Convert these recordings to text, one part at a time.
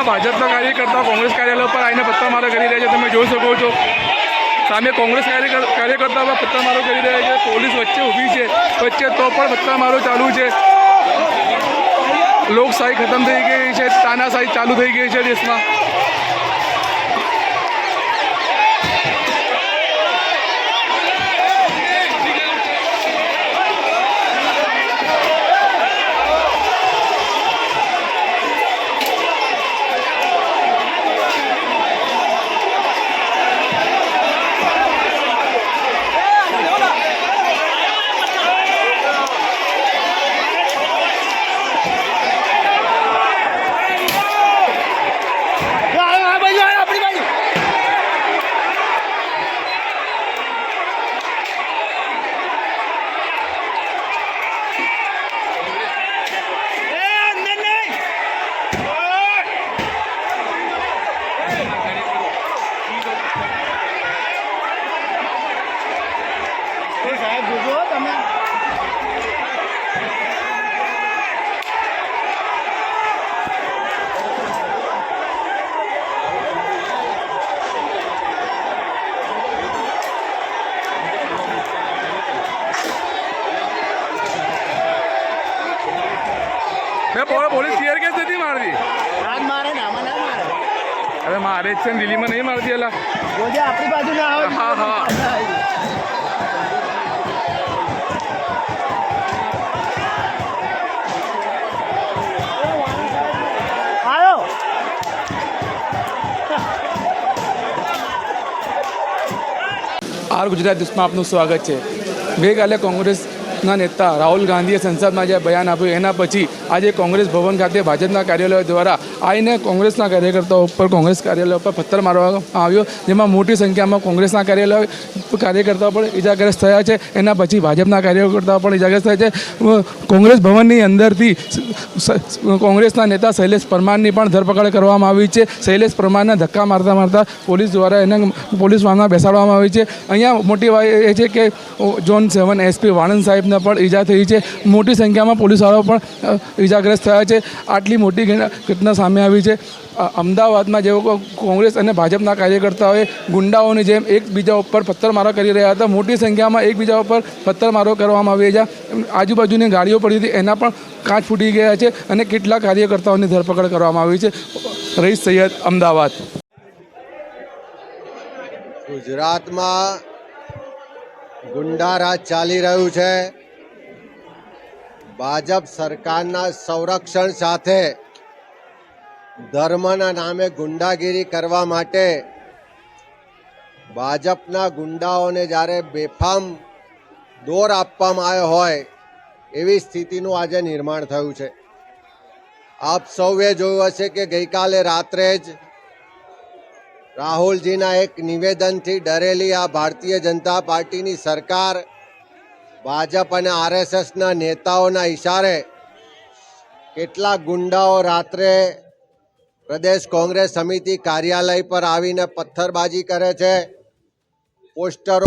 અમદાવાદમાં ભાજપના કાર્યકર્તા કોંગ્રેસ કાર્યાલય પર આવીને પત્તામારો કરી રહ્યા છે. તમે જોઈ શકો છો. સામે કોંગ્રેસ કાર્યકર- કાર્યકર્તાઓ પર પત્તામારો કરી રહ્યા છે. પોલીસ વચ્ચે ઊભી છે. વચ્ચે તો પણ પત્તામારો ચાલુ છે. લોકશાહી ખતમ થઈ ગઈ છે. તાનાશાહી ચાલુ થઈ ગઈ છે દેશમાં આપણી બાજુ સાહેબ જોજો તમે. મેં પોલીસ પોલીસ કેસ નથી મારતી? આજ મારે ને આમાં ના મારે. અરે મારે જ છે દિલ્હીમાં નહીં મારતી એલા જોજે આપણી બાજુ ના આવે હા, હા. આવ્યો આર ગુજરાત ન્યૂઝમાં આપનું સ્વાગત છે ગઈકાલે કોંગ્રેસના નેતા રાહુલ ગાંધીએ સંસદમાં જે બયાન આપ્યું, એના પછી આજે કોંગ્રેસ ભવન ખાતે ભાજપના કાર્યાલયો દ્વારા આવીને કોંગ્રેસના કાર્યકર્તાઓ ઉપર કોંગ્રેસ કાર્યાલય ઉપર પથ્થર મારવામાં આવ્યો, જેમાં મોટી સંખ્યામાં કોંગ્રેસના કાર્યાલય કાર્યકર્તાઓ પણ ઇજાગ્રસ્ત થયા છે, એના પછી ભાજપના કાર્યકર્તાઓ પણ ઇજાગ્રસ્ત થયા છે. કોંગ્રેસ ભવનની અંદરથી કોંગ્રેસના નેતા શૈલેષ પરમારની પણ ધરપકડ કરવામાં આવી છે. શૈલેષ પરમારને ધક્કા મારતા મારતા પોલીસ દ્વારા એને પોલીસ વાહનમાં બેસાડવામાં આવી છે. અહીંયા મોટી વાત એ છે કે ઝોન સેવન એસપી વાણંદ સાહેબને પણ ઈજા થઈ છે. મોટી સંખ્યામાં પોલીસવાળાઓ પણ ઈજાગ્રસ્ત થયા છે. આટલી મોટી ઘટના સામે આવી છે. અમદાવાદમાં કો- કોંગ્રેસ અને ભાજપના કાર્યકર્તાઓએ ગુંડાઓની જેમ એકબીજા ઉપર પથ્થરમારો કરી રહ્યા હતા. મોટી સંખ્યામાં એકબીજા ઉપર પથ્થરમારો કરવામાં આવી છે. આજુબાજુની ગાડીઓ પડી હતી. એના પણ કાચ ફૂટી ગયા છે અને કેટલાક કાર્યકર્તાઓની ધરપકડ કરવામાં આવી છે. રઈસ સૈયદ અમદાવાદ. ગુજરાતમાં ગુંડારાજ ચાલી રહ્યું છે. ભાજપ સરકારના સંરક્ષણ સાથે ધર્મના નામે ગુંડાગીરી કરવા માટે ભાજપના ગુંડાઓને જ્યારે બેફામ દોર આપવામાં આવ્યો હોય, એવી સ્થિતિનું આજે નિર્માણ થયું છે. આપ સૌએ જોયું હશે કે ગઈકાલે રાત્રે જ રાહુલજીના એક નિવેદનથી ડરેલી આ ભારતીય જનતા પાર્ટીની સરકાર ભાજપ અને આરએસએસના નેતાઓના ઈશારે કેટલા ગુંડાઓ રાત્રે પ્રદેશ કોંગ્રેસ સમિતિ કાર્યાલય પર આવીને પથ્થરબાજી કરે છે? પોસ્ટરો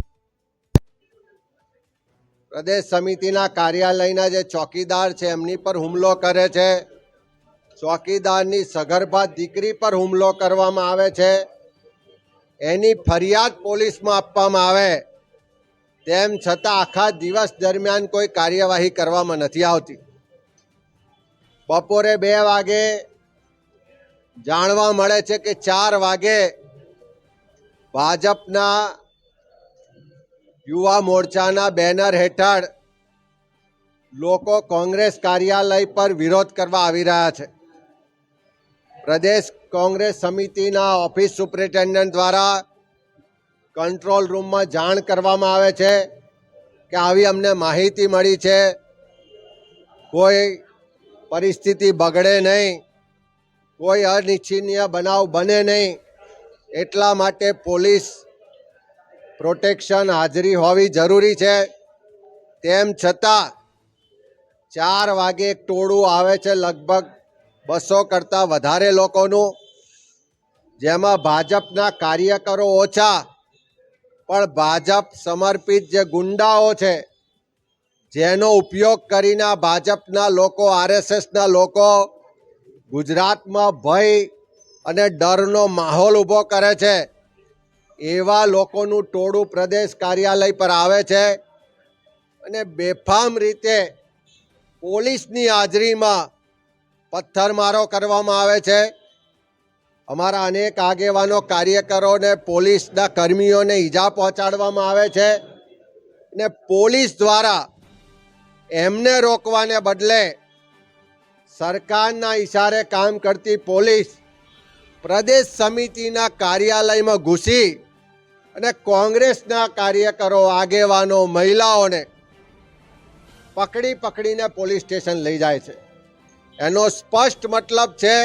પ્રદેશ સમિતિના કાર્યાલયના જે ચોકીદાર છે, એમની પર હુમલો કરે છે. ચોકીદારની સગર્ભા દીકરી પર હુમલો કરવામાં આવે છે. એની ફરિયાદ પોલીસમાં આપવામાં આવે. તેમ છતાં આખા દિવસ દરમિયાન કોઈ કાર્યવાહી કરવામાં નથી આવતી. બપોરે બે વાગે જાણવા મળે છે કે ચાર વાગે ભાજપના યુવા મોરચાના બેનર હેઠળ લોકો કોંગ્રેસ કાર્યાલય પર વિરોધ કરવા આવી રહ્યા છે. પ્રદેશ કોંગ્રેસ સમિતિના ઓફિસ સુપ્રિન્ટેન્ડન્ટ દ્વારા કંટ્રોલ રૂમમાં જાણ કરવામાં આવે છે કે આવી અમને માહિતી મળી છે. કોઈ પરિસ્થિતિ બગડે નહીં. કોઈ અનિચ્છનીય બનાવ બને નહીં. એટલા માટે પોલીસ પ્રોટેક્શન હાજરી હોવી જરૂરી છે. તેમ છતાં ચાર વાગે એક ટોળું આવે છે લગભગ બસો કરતાં વધારે લોકોનું, જેમાં ભાજપના કાર્યકરો ઓછા પણ ભાજપ સમર્પિત જે ગુંડાઓ છે, જેનો ઉપયોગ કરીને ભાજપના લોકો, આરએસએસના લોકો ગુજરાતમાં ભય અને ડરનો માહોલ ઊભો કરે છે, એવા લોકોનું ટોળું પ્રદેશ કાર્યાલય પર આવે છે અને બેફામ રીતે પોલીસની હાજરીમાં પથ્થરમારો કરવામાં આવે છે. અમારા અનેક આગેવાનો કાર્યકરોને, પોલીસના કર્મીઓને ઈજા પહોંચાડવામાં આવે છે ને પોલીસ દ્વારા એમને રોકવાને બદલે સરકારના ઈશારે કામ કરતી પોલીસ પ્રદેશ સમિતિના કાર્યાલયમાં ઘૂસી અને કોંગ્રેસના કાર્યકરો, આગેવાનો, મહિલાઓને પકડી પકડીને પોલીસ સ્ટેશન લઈ જાય છે. એનો સ્પષ્ટ મતલબ છે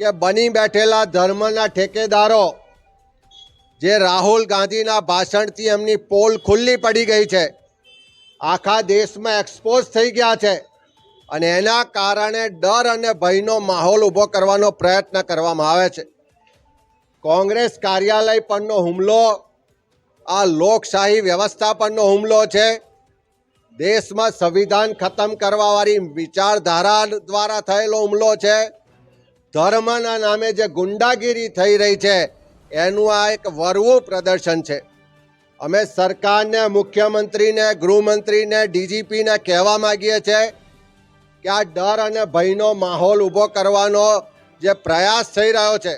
કે બની બેઠેલા ધર્મના ઠેકેદારો, જે રાહુલ ગાંધીના ભાષણથી એમની પોલ ખુલ્લી પડી ગઈ છે. આખા દેશમાં એક્સપોઝ થઈ ગયા છે અને એના કારણે ડર અને ભયનો માહોલ ઊભો કરવાનો પ્રયત્ન કરવામાં આવે છે. કોંગ્રેસ કાર્યાલય પરનો હુમલો, આ લોકશાહી વ્યવસ્થા પરનો હુમલો છે. દેશમાં સંવિધાન ખતમ કરવાવાળી વિચારધારા દ્વારા થયેલો હુમલો છે. ધર્મના નામે જે ગુંડાગીરી થઈ રહી છે, એનું આ એક વરવું પ્રદર્શન છે. અમે સરકારને, મુખ્યમંત્રીને, ગૃહમંત્રીને, ડીજીપીને કહેવા માગીએ છીએ કે આ ડર અને ભયનો માહોલ ઊભો કરવાનો જે પ્રયાસ થઈ રહ્યો છે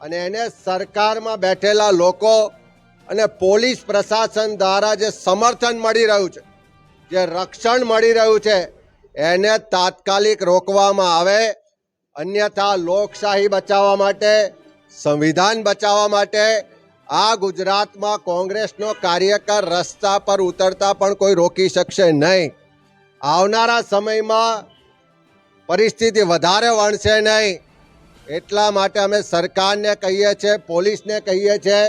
અને એને સરકારમાં બેઠેલા લોકો અને પોલીસ પ્રશાસન દ્વારા જે સમર્થન મળી રહ્યું છે, જે રક્ષણ મળી રહ્યું છે, એને તાત્કાલિક રોકવામાં આવે અન્યથા લોકશાહી બચાવવા માટે, સંવિધાન બચાવવા માટે આ ગુજરાતમાં કોંગ્રેસનો કાર્યકર રસ્તા પર ઉતરતા પણ કોઈ રોકી શકશે નહીં. આવનારા સમયમાં પરિસ્થિતિ વધારે વણશે નહીં. એટલા માટે અમે સરકારને કહીએ છીએ, પોલીસને કહીએ છીએ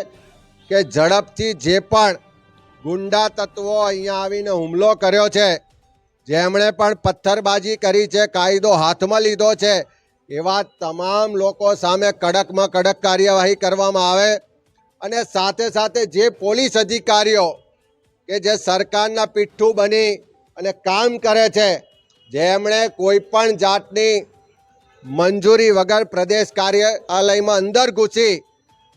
કે ઝડપથી જે પણ ગુંડા તત્વો અહીંયા આવીને હુમલો કર્યો છે, જેમણે પણ પથ્થરબાજી કરી છે, કાયદો હાથમાં લીધો છે એવા તમામ લોકો સામે કડકમાં કડક કાર્યવાહી કરવામાં આવે અને સાથે સાથે જે પોલીસ અધિકારીઓ કે જે સરકારના પીઠ્ઠું બની અને કામ કરે છે, જેમણે કોઈ પણ જાતની મંજૂરી વગર પ્રદેશ કાર્યાલયમાં અંદર ઘૂસી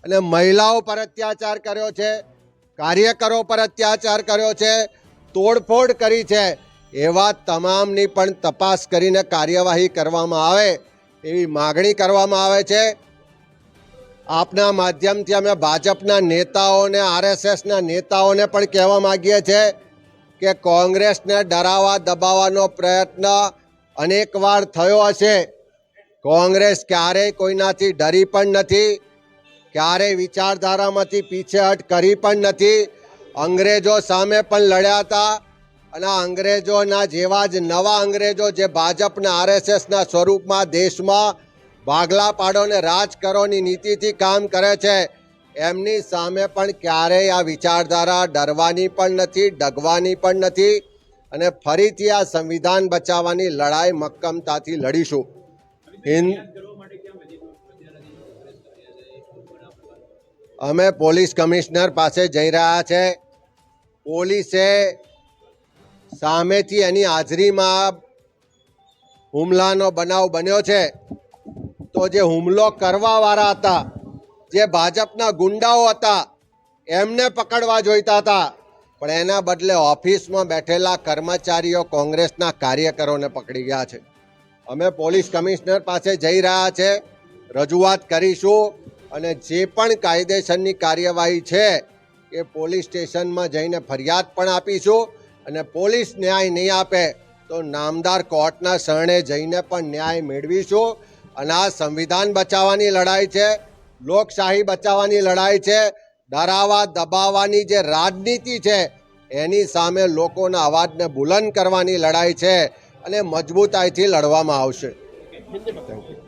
અને મહિલાઓ પર અત્યાચાર કર્યો છે, કાર્યકરો પર અત્યાચાર કર્યો છે, તોડફોડ કરી છે, એવા તમામની પણ તપાસ કરીને કાર્યવાહી કરવામાં આવે. એવી માગણી કરવામાં આવે છે. આપના માધ્યમથી અમે ભાજપના નેતાઓને, આરએસએસના નેતાઓને પણ કહેવા માગીએ છીએ કે કોંગ્રેસને ડરાવવા, દબાવવાનો પ્રયત્ન અનેકવાર થયો હશે. કોંગ્રેસ ક્યારેય કોઈનાથી ડરી પણ નથી, ક્યારેય વિચારધારામાંથી પીછેહટ કરી પણ નથી. અંગ્રેજો સામે પણ લડ્યા હતા. અને અંગ્રેજોના જેવા જ નવા અંગ્રેજો જે ભાજપના આરએસએસના સ્વરૂપમાં દેશમાં ભાગલા પાડો ને રાજ કરોની નીતિથી કામ કરે છે, એમની સામે પણ ક્યારેય આ વિચારધારા ડરવાની પણ નથી, ડગવાની પણ નથી અને ફરીથી આ સંવિધાન બચાવવાની લડાઈ મક્કમતાથી લડીશું. હિન્દ અમે પોલીસ કમિશનર પાસે જઈ રહ્યા છે. પોલીસે સામેથી એની હાજરીમાં હુમલાનો બનાવ બન્યો છે. તો જે હુમલો કરવાવાળા હતા, જે ભાજપના ગુંડાઓ હતા, એમને પકડવા જોઈતા હતા. પણ એના બદલે ઓફિસમાં બેઠેલા કર્મચારીઓ કોંગ્રેસના કાર્યકરોને પકડી ગયા છે. અમે પોલીસ કમિશનર પાસે જઈ રહ્યા છે, રજૂઆત કરીશું અને જે પણ કાયદેસરની કાર્યવાહી છે, એ પોલીસ સ્ટેશનમાં જઈને ફરિયાદ પણ આપીશું. અને પોલીસ ન્યાય નહીં આપે, તો નામદાર કોર્ટના શરણે જઈને પણ ન્યાય મેળવીશું. અને આ સંવિધાન બચાવવાની લડાઈ છે, લોકશાહી બચાવવાની લડાઈ છે ડરાવા દબાવવાની જે રાજનીતિ છે, એની સામે લોકોના અવાજને બુલંદ કરવાની લડાઈ છે અને મજબૂતાઈથી લડવામાં આવશે. Thank you